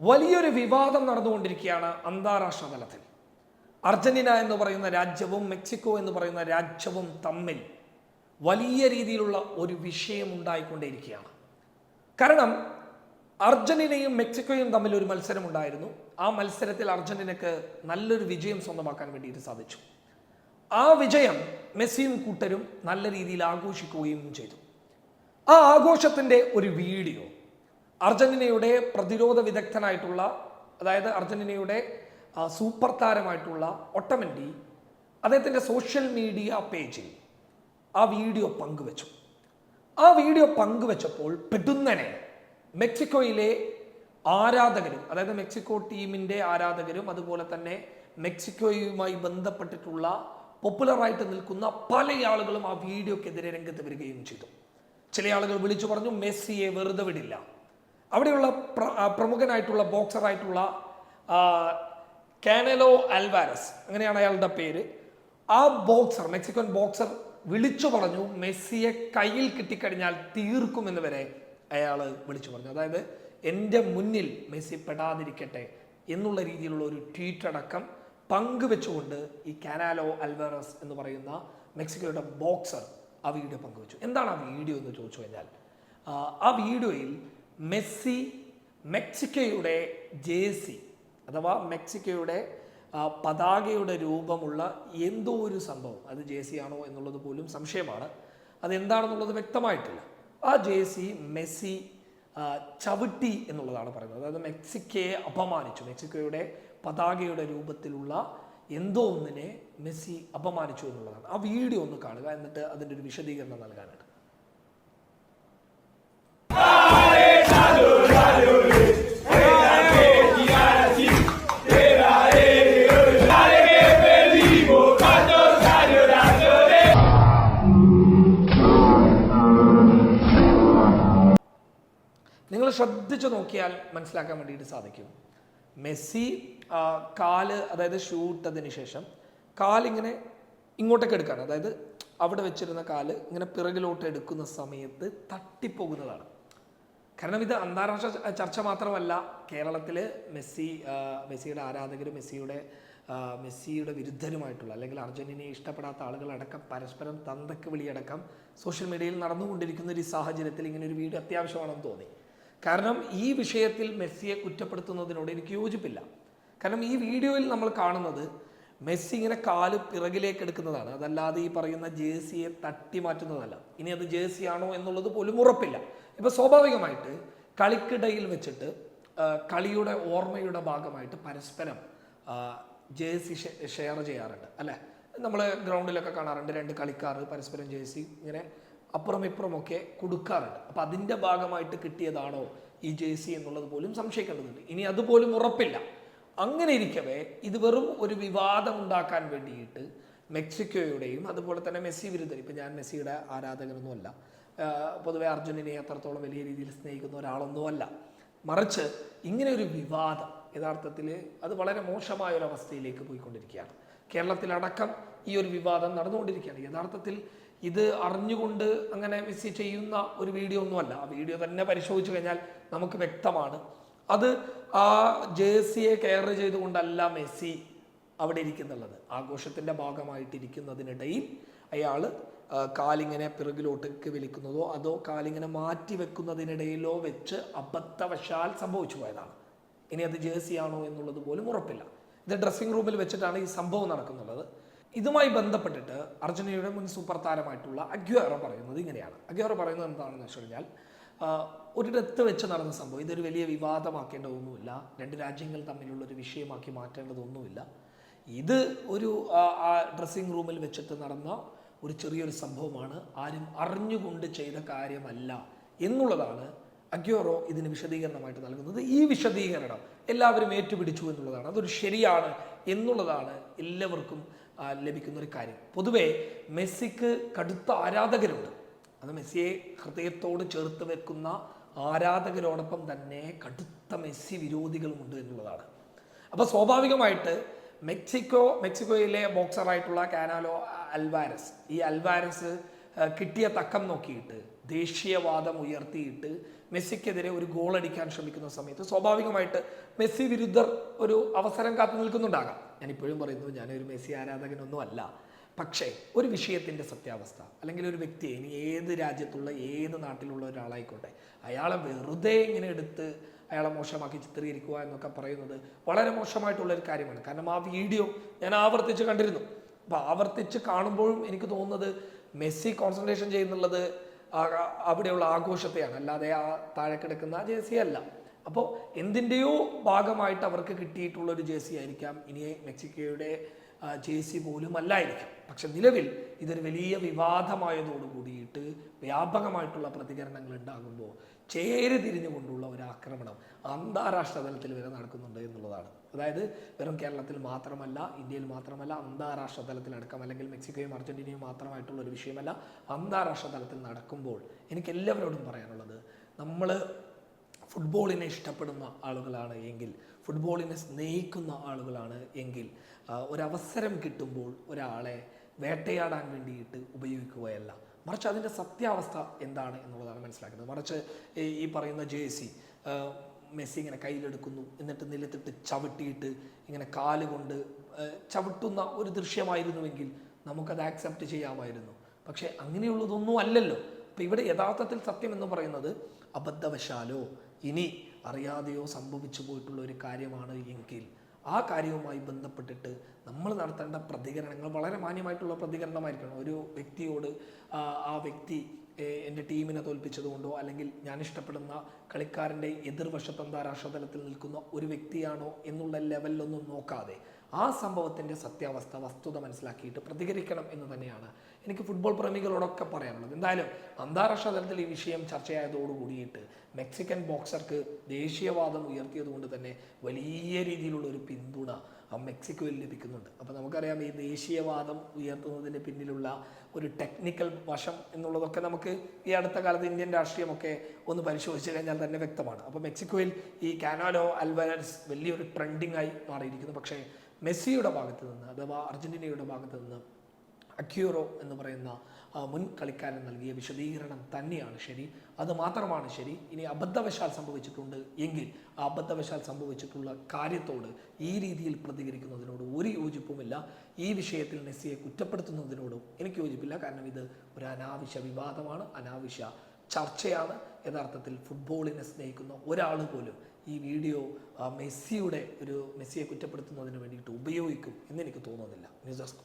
വലിയൊരു വിവാദം നടന്നുകൊണ്ടിരിക്കുകയാണ് അന്താരാഷ്ട്ര തലത്തിൽ. അർജന്റീന എന്ന് പറയുന്ന രാജ്യവും മെക്സിക്കോ എന്ന് പറയുന്ന രാജ്യവും തമ്മിൽ വലിയ രീതിയിലുള്ള ഒരു വിഷയം ഉണ്ടായിക്കൊണ്ടേയിരിക്കുകയാണ്. കാരണം അർജന്റീനയും മെക്സിക്കോയും തമ്മിൽ ഒരു മത്സരം ഉണ്ടായിരുന്നു ആ മത്സരത്തിൽ അർജന്റീനക്ക് നല്ലൊരു വിജയം സ്വന്തമാക്കാൻ വേണ്ടിയിട്ട് സാധിച്ചു. ആ വിജയം മെസ്സിയും കൂട്ടരും നല്ല രീതിയിൽ ആഘോഷിക്കുകയും ചെയ്തു. ആ ആഘോഷത്തിന്റെ ഒരു വീഡിയോ അർജന്റീനയുടെ പ്രതിരോധ വിദഗ്ധനായിട്ടുള്ള അതായത് അർജന്റീനയുടെ സൂപ്പർ താരമായിട്ടുള്ള ഒട്ടമൻഡി അദ്ദേഹത്തിന്റെ സോഷ്യൽ മീഡിയ പേജിൽ ആ വീഡിയോ പങ്കുവച്ചു. ആ വീഡിയോ പങ്കുവച്ചപ്പോൾ പെടുന്നനെ മെക്സിക്കോയിലെ ആരാധകരും അതായത് മെക്സിക്കോ ടീമിന്റെ ആരാധകരും അതുപോലെ തന്നെ മെക്സിക്കോയുമായി ബന്ധപ്പെട്ടിട്ടുള്ള പോപ്പുലറായിട്ട് നിൽക്കുന്ന പല ആളുകളും ആ വീഡിയോക്കെതിരെ രംഗത്ത് വരികയും ചെയ്തു. ചില ആളുകൾ വിളിച്ചു പറഞ്ഞു മെസ്സിയെ വെറുതെ വിടില്ല. അവിടെയുള്ള പ്രമുഖനായിട്ടുള്ള ബോക്സറായിട്ടുള്ള കാനലോ അൽവാരസ് അങ്ങനെയാണ് അയാളുടെ പേര്? ആ ബോക്സർ മെക്സിക്കൻ ബോക്സർ വിളിച്ചു പറഞ്ഞു മെസ്സിയെ കയ്യിൽ കിട്ടിക്കഴിഞ്ഞാൽ തീർക്കുമെന്ന് വരെ അയാൾ വിളിച്ചു പറഞ്ഞു. അതായത് എന്റെ മുന്നിൽ മെസ്സി പെടാതിരിക്കട്ടെ എന്നുള്ള രീതിയിലുള്ള ഒരു ട്വീറ്റ് അടക്കം പങ്കുവെച്ചുകൊണ്ട് ഈ കാനാലോ അൽവാരസ് എന്ന് പറയുന്ന മെക്സിക്കോയുടെ ബോക്സർ ആ വീഡിയോ പങ്കുവെച്ചു. എന്താണ് ആ വീഡിയോ എന്ന് ചോദിച്ചു കഴിഞ്ഞാൽ ആ വീഡിയോയിൽ മെസ്സി മെക്സിക്കോയുടെ ജേസി അഥവാ മെക്സിക്കോയുടെ പതാകയുടെ രൂപമുള്ള എന്തോ ഒരു സംഭവം. അത് ജേസി ആണോ എന്നുള്ളത് പോലും സംശയമാണ്. അതെന്താണെന്നുള്ളത് വ്യക്തമായിട്ടില്ല. ആ ജേസി മെസ്സി ചവിട്ടി എന്നുള്ളതാണ് പറയുന്നത്. അതായത് മെക്സിക്കയെ അപമാനിച്ചു. മെക്സിക്കോയുടെ പതാകയുടെ രൂപത്തിലുള്ള എന്തോ ഒന്നിനെ മെസ്സി അപമാനിച്ചു എന്നുള്ളതാണ്. ആ വീഡിയോ ഒന്ന് കാണുക എന്നിട്ട് അതിന്റെ ഒരു വിശദീകരണം നൽകാനായിട്ട്. നിങ്ങൾ ശ്രദ്ധിച്ചു നോക്കിയാൽ മനസ്സിലാക്കാൻ വേണ്ടിയിട്ട് സാധിക്കും. മെസ്സി കാൽ അതായത് ഷൂട്ടതിന് ശേഷം കാലിങ്ങനെ ഇങ്ങോട്ടേക്ക് എടുക്കാണ്. അതായത് അവിടെ വെച്ചിരുന്ന കാൽ ഇങ്ങനെ പിറകിലോട്ട് എടുക്കുന്ന സമയത്ത് തട്ടിപ്പോകുന്നതാണ്. കാരണം ഇത് അന്താരാഷ്ട്ര ചർച്ച മാത്രമല്ല കേരളത്തിൽ മെസ്സി മെസ്സിയുടെ ആരാധകരും മെസ്സിയുടെ മെസ്സിയുടെ വിരുദ്ധരുമായിട്ടുള്ള അല്ലെങ്കിൽ അർജന്റീനയെ ഇഷ്ടപ്പെടാത്ത ആളുകളടക്കം പരസ്പരം തന്തക്ക് വിളിയടക്കം സോഷ്യൽ മീഡിയയിൽ നടന്നുകൊണ്ടിരിക്കുന്ന ഒരു സാഹചര്യത്തിൽ ഇങ്ങനെ ഒരു വീട് അത്യാവശ്യമാണെന്ന് തോന്നി. കാരണം ഈ വിഷയത്തിൽ മെസ്സിയെ കുറ്റപ്പെടുത്തുന്നതിനോട് എനിക്ക് യോജിപ്പില്ല. കാരണം ഈ വീഡിയോയിൽ നമ്മൾ കാണുന്നത് മെസ്സി ഇങ്ങനെ കാൽ പിറകിലേക്ക് എടുക്കുന്നതാണ്. അതല്ലാതെ ഈ പറയുന്ന ജേഴ്സിയെ തട്ടി മാറ്റുന്നതല്ല. ഇനി അത് ജേഴ്സി ആണോ എന്നുള്ളത് പോലും ഉറപ്പില്ല. ഇപ്പൊ സ്വാഭാവികമായിട്ട് കളിക്കിടയിൽ വെച്ചിട്ട് കളിയുടെ ഓർമ്മയുടെ ഭാഗമായിട്ട് പരസ്പരം ജേഴ്സി ഷെയർ ചെയ്യാറുണ്ട്. അല്ലെ? നമ്മൾ ഗ്രൗണ്ടിലൊക്കെ കാണാറുണ്ട് രണ്ട് കളിക്കാർ പരസ്പരം ജേഴ്സി ഇങ്ങനെ അപ്പുറം ഇപ്പുറമൊക്കെ കൊടുക്കാറുണ്ട്. അപ്പൊ അതിന്റെ ഭാഗമായിട്ട് കിട്ടിയതാണോ ഈ ജെ സി എന്നുള്ളത് പോലും സംശയിക്കേണ്ടതുണ്ട്. ഇനി അതുപോലും ഉറപ്പില്ല. അങ്ങനെ ഇരിക്കവേ ഇത് വെറും ഒരു വിവാദം ഉണ്ടാക്കാൻ വേണ്ടിയിട്ട് മെക്സിക്കോയുടെയും അതുപോലെ തന്നെ മെസ്സി വിരുദ്ധർ ഇപ്പം ഞാൻ മെസ്സിയുടെ ആരാധകനൊന്നുമല്ല പൊതുവെ അർജുനനെ അത്രത്തോളം വലിയ രീതിയിൽ സ്നേഹിക്കുന്ന ഒരാളൊന്നുമല്ല മറിച്ച് ഇങ്ങനെ ഒരു വിവാദം യഥാർത്ഥത്തിൽ അത് വളരെ മോശമായ ഒരു അവസ്ഥയിലേക്ക് പോയിക്കൊണ്ടിരിക്കുകയാണ്. കേരളത്തിലടക്കം ഈ ഒരു വിവാദം നടന്നുകൊണ്ടിരിക്കുകയാണ്. യഥാർത്ഥത്തിൽ ഇത് അറിഞ്ഞുകൊണ്ട് അങ്ങനെ മെസ്സി ചെയ്യുന്ന ഒരു വീഡിയോ ഒന്നുമല്ല. ആ വീഡിയോ തന്നെ പരിശോധിച്ചു കഴിഞ്ഞാൽ നമുക്ക് വ്യക്തമാണ്. അത് ആ ജേഴ്സിയെ കെയർ ചെയ്തുകൊണ്ടല്ല മെസ്സി അവിടെ ഇരിക്കുന്നുള്ളത്. ആഘോഷത്തിന്റെ ഭാഗമായിട്ടിരിക്കുന്നതിനിടയിൽ അയാൾ കാലിങ്ങനെ പിറകിലോട്ടേക്ക് വലിക്കുന്നതോ അതോ കാലിങ്ങനെ മാറ്റി വെക്കുന്നതിനിടയിലോ വെച്ച് അബദ്ധവശാൽ സംഭവിച്ചു പോയതാണ്. ഇനി അത് ജേഴ്സിയാണോ എന്നുള്ളത് പോലും ഉറപ്പില്ല. ഇത് ഡ്രസ്സിംഗ് റൂമിൽ വെച്ചിട്ടാണ് ഈ സംഭവം നടക്കുന്നുള്ളത് ഇതുമായി ബന്ധപ്പെട്ടിട്ട് അർജന്റീനയുടെ മുൻ സൂപ്പർ താരമായിട്ടുള്ള അഗ്യോറോ പറയുന്നത് ഇങ്ങനെയാണ്. അഗ്യോറോ പറയുന്നത് എന്താണെന്ന് വെച്ച് കഴിഞ്ഞാൽ ഒരിടത്ത് വെച്ച് നടന്ന സംഭവം ഇതൊരു വലിയ വിവാദമാക്കേണ്ടതൊന്നുമില്ല രണ്ട് രാജ്യങ്ങൾ തമ്മിലുള്ള ഒരു വിഷയമാക്കി മാറ്റേണ്ടതൊന്നുമില്ല. ഇത് ഒരു ഡ്രസ്സിംഗ് റൂമിൽ വെച്ചിട്ട് നടന്ന ഒരു ചെറിയൊരു സംഭവമാണ്. ആരും അറിഞ്ഞുകൊണ്ട് ചെയ്ത കാര്യമല്ല എന്നുള്ളതാണ് അഗ്യോറോ ഇതിന് വിശദീകരണമായിട്ട് നൽകുന്നത്. ഈ വിശദീകരണം എല്ലാവരും ഏറ്റുപിടിച്ചു എന്നുള്ളതാണ്. അതൊരു ശരിയാണ് എന്നുള്ളതാണ് എല്ലാവർക്കും ലഭിക്കുന്ന ഒരു കാര്യം. പൊതുവേ മെസ്സിക്ക് കടുത്ത ആരാധകരുണ്ട്. അത് മെസ്സിയെ ഹൃദയത്തോട് ചേർത്ത് വെക്കുന്ന ആരാധകരോടൊപ്പം തന്നെ കടുത്ത മെസ്സി വിരോധികളുമുണ്ട് എന്നുള്ളതാണ്. അപ്പോൾ സ്വാഭാവികമായിട്ട് മെക്സിക്കോ മെക്സിക്കോയിലെ ബോക്സറായിട്ടുള്ള കാനാലോ അൽവാരസ്. ഈ അൽവാരസ് കിട്ടിയ തക്കം നോക്കിയിട്ട് ദേശീയവാദം ഉയർത്തിയിട്ട് മെസ്സിക്കെതിരെ ഒരു ഗോൾ അടിക്കാൻ ശ്രമിക്കുന്ന സമയത്ത് സ്വാഭാവികമായിട്ട് മെസ്സി വിരുദ്ധർ ഒരു അവസരം കാത്തു നിൽക്കുന്നുണ്ടാകാം. ഞാനിപ്പോഴും പറയുന്നു ഞാനൊരു മെസ്സി ആരാധകനൊന്നും അല്ല പക്ഷേ ഒരു വിഷയത്തിന്റെ സത്യാവസ്ഥ അല്ലെങ്കിൽ ഒരു വ്യക്തി ഇനി ഏത് രാജ്യത്തുള്ള ഏത് നാട്ടിലുള്ള ഒരാളായിക്കോട്ടെ അയാളെ വെറുതെ ഇങ്ങനെ എടുത്ത് അയാളെ മോശമാക്കി ചിത്രീകരിക്കുക എന്നൊക്കെ പറയുന്നത് വളരെ മോശമായിട്ടുള്ള ഒരു കാര്യമാണ്. കാരണം ആ വീഡിയോ ഞാൻ ആവർത്തിച്ച് കണ്ടിരുന്നു. അപ്പോൾ ആവർത്തിച്ച് കാണുമ്പോഴും എനിക്ക് തോന്നുന്നത് മെസ്സി ചെയ്യുന്നുള്ളത് അവിടെയുള്ള ആഘോഷത്തെയാണ്. അല്ലാതെ ആ താഴെ കിടക്കുന്ന ജേഴ്സി അല്ല. അപ്പോൾ എന്തിന്റെയോ ഭാഗമായിട്ട് അവർക്ക് കിട്ടിയിട്ടുള്ള ഒരു ജേഴ്സി ആയിരിക്കാം. ഇനി മെക്സിക്കോയുടെ ജേഴ്സി പോലും അല്ലായിരിക്കാം പക്ഷെ നിലവിൽ ഇതൊരു വലിയ വിവാദമായതോടു കൂടിയിട്ട് വ്യാപകമായിട്ടുള്ള പ്രതികരണങ്ങൾ ഉണ്ടാകുമ്പോൾ ചേരി തിരിഞ്ഞുകൊണ്ടുള്ള ഒരു ആക്രമണം അന്താരാഷ്ട്ര തലത്തിൽ വരെ നടക്കുന്നുണ്ട് എന്നുള്ളതാണ്. അതായത് വെറും കേരളത്തിൽ മാത്രമല്ല ഇന്ത്യയിൽ മാത്രമല്ല അന്താരാഷ്ട്ര തലത്തിൽ തലത്തിലടക്കം അല്ലെങ്കിൽ മെക്സിക്കോയും അർജന്റീനയും മാത്രമായിട്ടുള്ള ഒരു വിഷയമല്ല അന്താരാഷ്ട്ര തലത്തിൽ നടക്കുമ്പോൾ എനിക്ക് എല്ലാവരോടും പറയാനുള്ളത് നമ്മൾ ഫുട്ബോളിനെ ഇഷ്ടപ്പെടുന്ന ആളുകളാണ് എങ്കിൽ ഫുട്ബോളിനെ സ്നേഹിക്കുന്ന ആളുകളാണ് എങ്കിൽ ഒരവസരം കിട്ടുമ്പോൾ ഒരാളെ വേട്ടയാടാൻ വേണ്ടിയിട്ട് ഉപയോഗിക്കുകയല്ല. മറിച്ച് അതിന്റെ സത്യാവസ്ഥ എന്താണ് എന്നുള്ളതാണ് മനസ്സിലാക്കുന്നത്. മറിച്ച് ഈ പറയുന്ന ജെ സി മെസ്സി ഇങ്ങനെ കയ്യിലെടുക്കുന്നു എന്നിട്ട് നിലത്തിട്ട് ചവിട്ടിയിട്ട് ഇങ്ങനെ കാലുകൊണ്ട് ചവിട്ടുന്ന ഒരു ദൃശ്യമായിരുന്നുവെങ്കിൽ നമുക്കത് ആക്സെപ്റ്റ് ചെയ്യാമായിരുന്നു. പക്ഷേ അങ്ങനെയുള്ളതൊന്നും അല്ലല്ലോ. അപ്പം ഇവിടെ യഥാർത്ഥത്തിൽ സത്യം എന്ന് പറയുന്നത് അബദ്ധവശാലോ ഇനി അറിയാതെയോ സംഭവിച്ചു പോയിട്ടുള്ള ഒരു കാര്യമാണ് എങ്കിൽ ആ കാര്യവുമായി ബന്ധപ്പെട്ടിട്ട് നമ്മൾ നടത്തേണ്ട പ്രതികരണങ്ങൾ വളരെ മാന്യമായിട്ടുള്ള പ്രതികരണമായിരിക്കണം. ഒരു വ്യക്തിയോട് ആ, വ്യക്തി എന്റെ ടീമിനെ തോൽപ്പിച്ചതുകൊണ്ടോ അല്ലെങ്കിൽ ഞാൻ ഇഷ്ടപ്പെടുന്ന കളിക്കാരന്റെ എതിർവശത്ത് അന്താരാഷ്ട്ര തലത്തിൽ നിൽക്കുന്ന ഒരു വ്യക്തിയാണോ എന്നുള്ള ലെവലിലൊന്നും നോക്കാതെ ആ സംഭവത്തിന്റെ സത്യാവസ്ഥ വസ്തുത മനസ്സിലാക്കിയിട്ട് പ്രതികരിക്കണം എന്ന് തന്നെയാണ് എനിക്ക് ഫുട്ബോൾ പ്രേമികളോടൊക്കെ പറയാനുള്ളത്. എന്തായാലും അന്താരാഷ്ട്ര തലത്തിൽ ഈ വിഷയം ചർച്ചയായതോടുകൂടിയിട്ട് മെക്സിക്കൻ ബോക്സർക്ക് ദേശീയവാദം ഉയർത്തിയതുകൊണ്ട് തന്നെ വലിയ രീതിയിലുള്ള ഒരു പിന്തുണ ആ മെക്സിക്കോയിൽ ലഭിക്കുന്നുണ്ട്. അപ്പോൾ നമുക്കറിയാം ഈ ദേശീയവാദം ഉയർത്തുന്നതിന് പിന്നിലുള്ള ഒരു ടെക്നിക്കൽ വശം എന്നുള്ളതൊക്കെ നമുക്ക് ഈ അടുത്ത കാലത്ത് ഇന്ത്യൻ രാഷ്ട്രീയമൊക്കെ ഒന്ന് പരിശോധിച്ച് കഴിഞ്ഞാൽ തന്നെ വ്യക്തമാണ്. അപ്പോൾ മെക്സിക്കോയിൽ ഈ കാനാലോ അൽവരൻസ് വലിയൊരു ട്രെൻഡിങ് ആയി മാറിയിരിക്കുന്നു. പക്ഷേ മെസ്സിയുടെ ഭാഗത്ത് നിന്ന് അഥവാ അർജന്റീനയുടെ ഭാഗത്ത് നിന്ന് അക്യൂറോ എന്ന് പറയുന്ന മുൻ കളിക്കാരൻ നൽകിയ വിശദീകരണം തന്നെയാണ് ശരി. അത് മാത്രമാണ് ശരി. ഇനി അബദ്ധവശാൽ സംഭവിച്ചിട്ടുണ്ട് എങ്കിൽ ആ അബദ്ധവശാൽ സംഭവിച്ചിട്ടുള്ള കാര്യത്തോട് ഈ രീതിയിൽ പ്രതികരിക്കുന്നതിനോട് ഒരു യോജിപ്പുമില്ല. ഈ വിഷയത്തിൽ മെസ്സിയെ കുറ്റപ്പെടുത്തുന്നതിനോടും എനിക്ക് യോജിപ്പില്ല. കാരണം ഇത് ഒരു അനാവശ്യ വിവാദമാണ്. അനാവശ്യ ചർച്ചയാണ് യഥാർത്ഥത്തിൽ ഫുട്ബോളിനെ സ്നേഹിക്കുന്ന ഒരാൾ പോലും ഈ വീഡിയോ മെസ്സിയുടെ ഒരു മെസ്സിയെ കുറ്റപ്പെടുത്തുന്നതിന് വേണ്ടിയിട്ട് ഉപയോഗിക്കും എന്ന് എനിക്ക് തോന്നുന്നില്ല. News desk